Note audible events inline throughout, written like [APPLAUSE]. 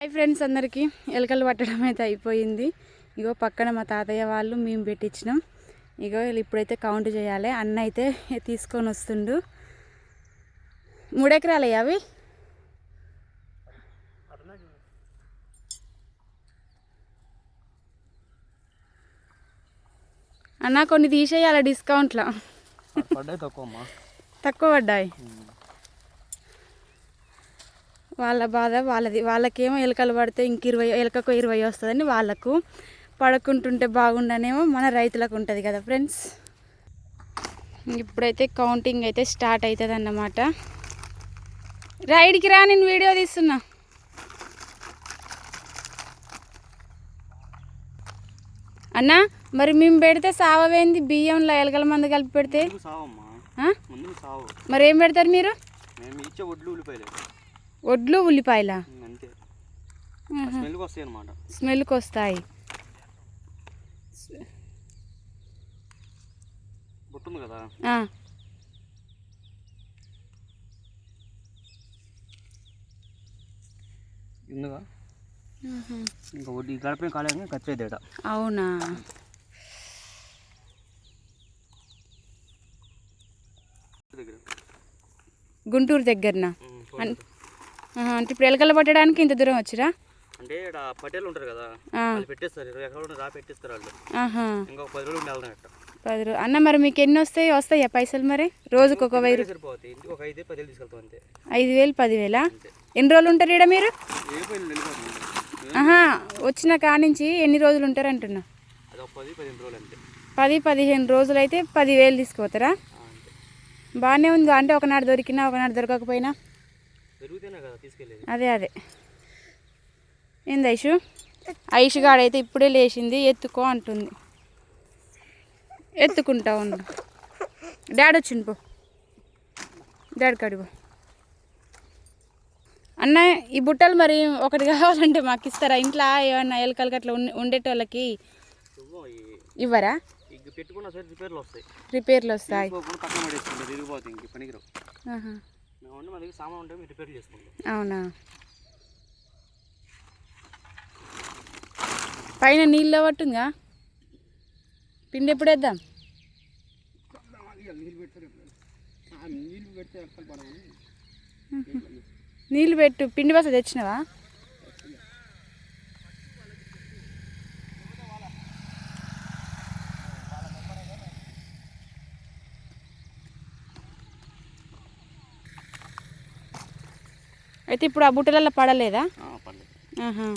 Hi friends అందరికీ. ఎలకలు పట్టడం అయితే అయిపోయింది. ఇగో పక్కన మా తాతయ్య వాళ్ళు మేము పెట్టించినాం. ఇగో ఇప్పుడైతే కౌంట్ చేయాలి. అన్న అయితే తీసుకొని వస్తుండు. మూడెకరాలు అవి? అన్న కొన్ని తీసేయాలి డిస్కౌంట్లో. తక్కువ పడ్డాయి? వాళ్ళ బాధ వాళ్ళది. వాళ్ళకేమో ఎలకలు పడితే ఇంక ఇరవై ఎలకకు ఇరవై వస్తుందని వాళ్ళకు పడకుంటుంటే బాగుండనేమో మన రైతులకు ఉంటుంది కదా ఫ్రెండ్స్. ఇప్పుడైతే కౌంటింగ్ అయితే స్టార్ట్ అవుతుంది అన్నమాట రైడ్కి రా నేను వీడియో తీస్తున్నా. అన్న మరి మేము పెడితే సావవేంది? బియ్యంలో ఎలకల మందు కలిపి పెడితే? మరి ఏం పెడతారు మీరు? వడ్లు ఉల్లిపాయల? స్మెల్కి వస్తాయి కదా? ఇందుగా? ఇంకా వడ్డీ కాలేదు ఖర్చు అవునా? గుంటూరు దగ్గరన ఉమ్, అన్- చూడండి. ఆహా, అంటే ఇప్పుడు ఎలకలు పట్టడానికి ఇంత దూరం వచ్చిరా? అంటే ఇక్కడ ఉంటారు కదా వాళ్ళు పెట్టేస్తారు. ఇరవై ఎకరాలు రా పెట్టేస్తారు వాళ్ళు. ఇంకొక పది రోజులు ఉండి వెళ్దాం ఇట్ట పది రూ అన్న మరి మీకు ఎన్ని వస్తాయి? వస్తాయా పైసలు మరి? రోజుకు ఒక వెయ్యి సరిపోతాయి ఒక ఐదు పదివేలు తీసుకెళ్తాం అంతే. ఐదు వేలు పదివేలా ఎన్ని రోజులు ఉంటారు ఈడ మీరు? ఆహా వచ్చిన కానించి ఎన్ని రోజులు ఉంటారు అంటున్నా? పది పదిహేను రోజులు రోజులు అయితే పదివేలు తీసుకుపోతారా? బాగానే ఉంది అంటే ఒకనాడు దొరికినా ఒకనాడు దొరకకపోయినా? అదే అదే. ఏంది ఐషు? ఐషు గాడైతే ఇప్పుడే లేచింది ఎత్తుకో అంటుంది. ఎత్తుకుంటా ఉండు. డాడీ వచ్చిండు పో. డాడీ కడిపో అన్న ఈ బుట్టలు మరి ఒకటి కావాలంటే మాకు ఇస్తారా? ఇంట్లో ఏమన్నా ఎలకలకి అట్లా ఉండే- ఉండేటోళ్ళకి ఇవ్వరా? రిపేర్లు వస్తాయి. రిపేర్లు వస్తాయి. మా దగ్గర సామాన్ ఉంటే రిపేర్ చేసుకుంటాం. అవునా? పైన నీళ్ళు పట్టుందిగా? పిండి ఎప్పుడు వేద్దాం? నీళ్ళు పెట్టు. పిండి బస తెచ్చినవా? అయితే ఇప్పుడు ఆ బుట్టలలో పడలేదా ఆహా.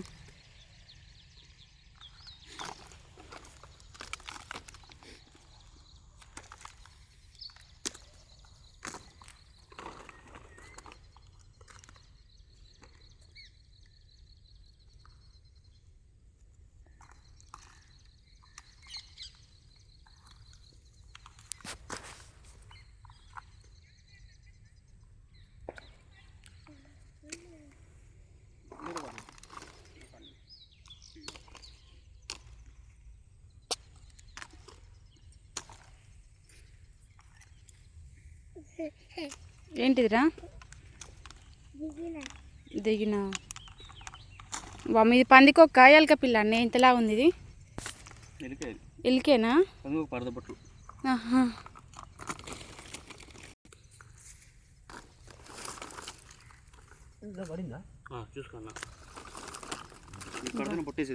ఏంటిదిరా? దిగిన. బామ్మ ఇది పందికొక్క ఎలక పిల్ల అన్న ఇంతలా ఉంది ఇది? ఎలికేనా?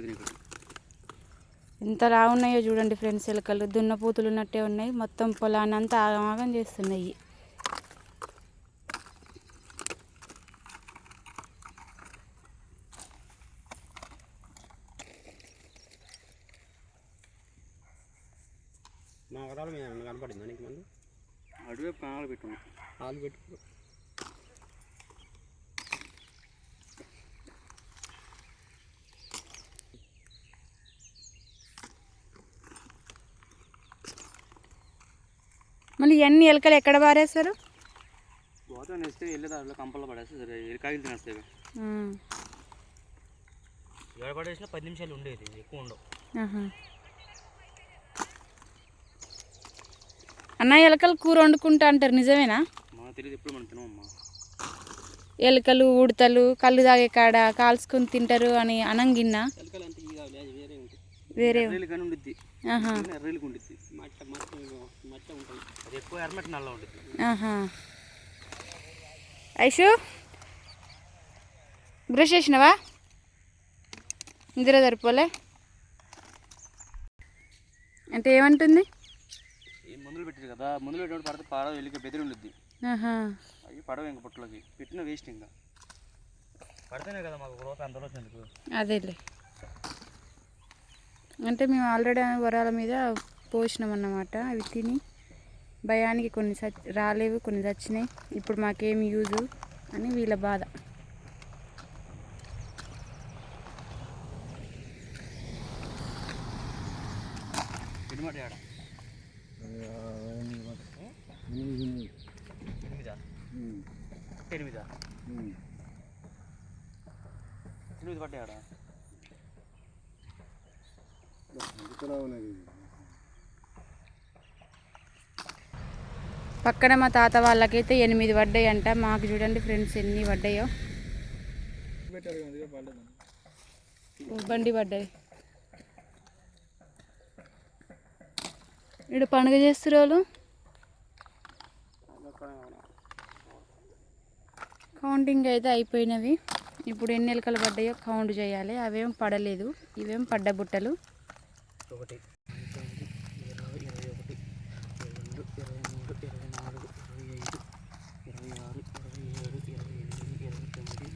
నీకు. ఎంతలా ఉన్నాయో చూడండి ఫ్రెండ్స్ ఎలకలు. దున్నపోతులు ఉన్నట్టే ఉన్నాయి. మొత్తం పొలాన్ని అంతా ఆగమాగం చేస్తున్నాయి. ఏమన్నా కనపడిందా నీకు మంది? అటువైపు కణాలు పెట్టున్నా ఆలు పెట్టు మళ్ళీ ఇవన్నీ ఎలకలు ఎక్కడ పారేస్తారు పోతే నేస్తే వెళ్ళే దారిలో కంపల్లో పడేస్తే సరే ఎరకాయలు తినేస్తాయి. ఎక్కడ పడేసినా పది నిమిషాలు ఉండేది ఎక్కువ ఉండవు. అన్న ఎలకలు కూర వండుకుంటా అంటారు నిజమేనా? ఎలుకలు ఉడతలు కళ్ళు తాగే కాడ కాల్చుకొని తింటారు అని అనంగిన్నా. వేరే ఐషు బ్రష్ చేసినావా? నిద్ర సరిపోలే అంటే ఏమంటుంది? మందులు పెట్టారు కదా మందులు పెట్టినప్పుడు పడితే పాడ వెళ్ళి బెదిరి ఉండిద్ది ఆహా. అవి పడవ ఇంక పుట్టలోకి. పెట్టిన వేస్ట్ ఇంకా. పడితేనే కదా మాకు రూపాయి అంత వచ్చినందుకు అదేలే. అంటే మేము ఆల్రెడీ వరాల మీద పోసినాం అన్నమాట అవి తిని. భయానికి కొన్ని రాలేవు కొన్ని చచ్చినాయి. ఇప్పుడు మాకేం యూజు అని వీళ్ళ బాధ. ఎనిమిది? ఎనిమిదా? ఎనిమిదా ఎనిమిది పడ్డాయి పక్కన మా తాత వాళ్ళకైతే ఎనిమిది పడ్డాయి అంట మాకు చూడండి ఫ్రెండ్స్ ఎన్ని పడ్డాయో. బండి పడ్డాయి. ఇక్కడ పండుగ చేస్తారు వాళ్ళు? కౌంటింగ్ అయితే అయిపోయినవి. ఇప్పుడు ఎన్ని ఎలుకలు పడ్డాయో కౌంట్ చేయాలి. అవేం పడలేదు. ఇవేం పడ్డ బుట్టలు. ఒకటి ఇరవై ఇరవై ఒకటి ఇరవై రెండు ఇరవై మూడు ఇరవై నాలుగు ఇరవై ఐదు ఇరవై ఆరు ఇరవై ఏడు ఇరవై ఎనిమిది ఇరవై తొమ్మిది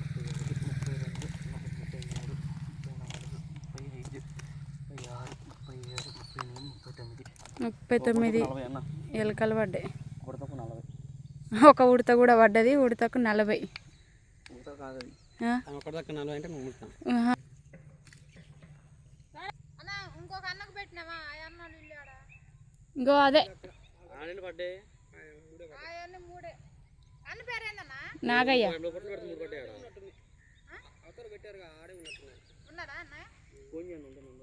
ముప్పై ముప్పై రెండు ముప్పై ముప్పై మూడు ముప్పై నాలుగు ముప్పై ఐదు ముప్పై ఆరు ముప్పై ఏడు ముప్పై ఎనిమిది ముప్పై తొమ్మిది. ముప్పై ఎలుకలు పడ్డాయి. [LAUGHS] ఒక ఉడత కూడా పడ్డది ఉడతకు నలభై. ఇంకో అదే. నాగయ్య. మూడు